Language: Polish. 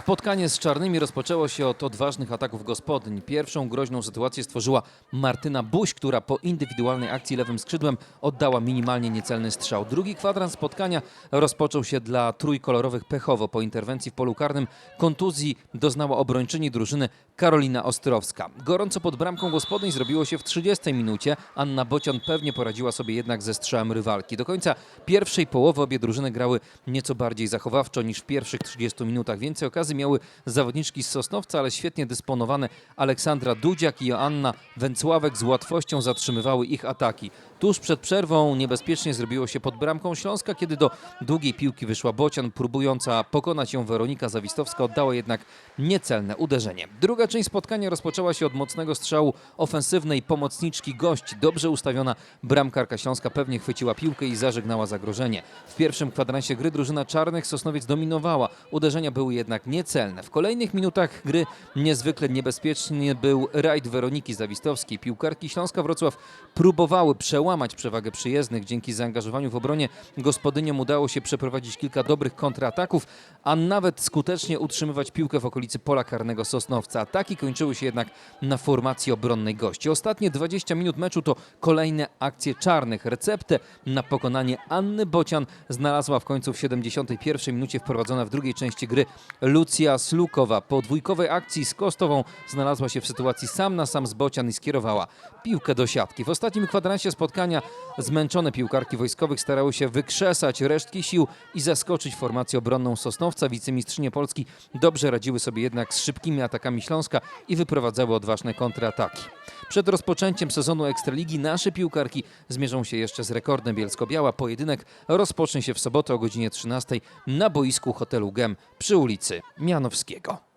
Spotkanie z czarnymi rozpoczęło się od odważnych ataków gospodyń. Pierwszą groźną sytuację stworzyła Martyna Buś, która po indywidualnej akcji lewym skrzydłem oddała minimalnie niecelny strzał. Drugi kwadrans spotkania rozpoczął się dla trójkolorowych pechowo. Po interwencji w polu karnym kontuzji doznała obrończyni drużyny Karolina Ostrowska. Gorąco pod bramką gospodyń zrobiło się w 30 minucie. Anna Bocian pewnie poradziła sobie jednak ze strzałem rywalki. Do końca pierwszej połowy obie drużyny grały nieco bardziej zachowawczo niż w pierwszych 30 minutach. Więcej okazji miały zawodniczki z Sosnowca, ale świetnie dysponowane Aleksandra Dudziak i Joanna Węcławek z łatwością zatrzymywały ich ataki. Tuż przed przerwą niebezpiecznie zrobiło się pod bramką Śląska, kiedy do długiej piłki wyszła Bocian, próbująca pokonać ją Weronika Zawistowska, oddała jednak niecelne uderzenie. Druga część spotkania rozpoczęła się od mocnego strzału ofensywnej pomocniczki gości. Dobrze ustawiona bramkarka Śląska pewnie chwyciła piłkę i zażegnała zagrożenie. W pierwszym kwadransie gry drużyna czarnych Sosnowiec dominowała. Uderzenia były jednak niecelne. W kolejnych minutach gry niezwykle niebezpieczny był rajd Weroniki Zawistowskiej. Piłkarki Śląska Wrocław próbowały przełamać przewagę przyjezdnych. Dzięki zaangażowaniu w obronie gospodyniom udało się przeprowadzić kilka dobrych kontrataków, a nawet skutecznie utrzymywać piłkę w okolicy pola karnego Sosnowca. Ataki kończyły się jednak na formacji obronnej gości. Ostatnie 20 minut meczu to kolejne akcje czarnych. Receptę na pokonanie Anny Bocian znalazła w końcu w 71 minucie wprowadzona w drugiej części gry Lucja Slukowa. Po dwójkowej akcji z Kostową znalazła się w sytuacji sam na sam z Bocian i skierowała piłkę do siatki. W ostatnim kwadransie spotkania zmęczone piłkarki wojskowych starały się wykrzesać resztki sił i zaskoczyć formację obronną Sosnowca. Wicemistrzynie Polski dobrze radziły sobie jednak z szybkimi atakami Śląska i wyprowadzały odważne kontrataki. Przed rozpoczęciem sezonu Ekstraligi nasze piłkarki zmierzą się jeszcze z rekordem Bielsko-Biała. Pojedynek rozpocznie się w sobotę o godzinie 13 na boisku hotelu GEM przy ulicy Mianowskiego.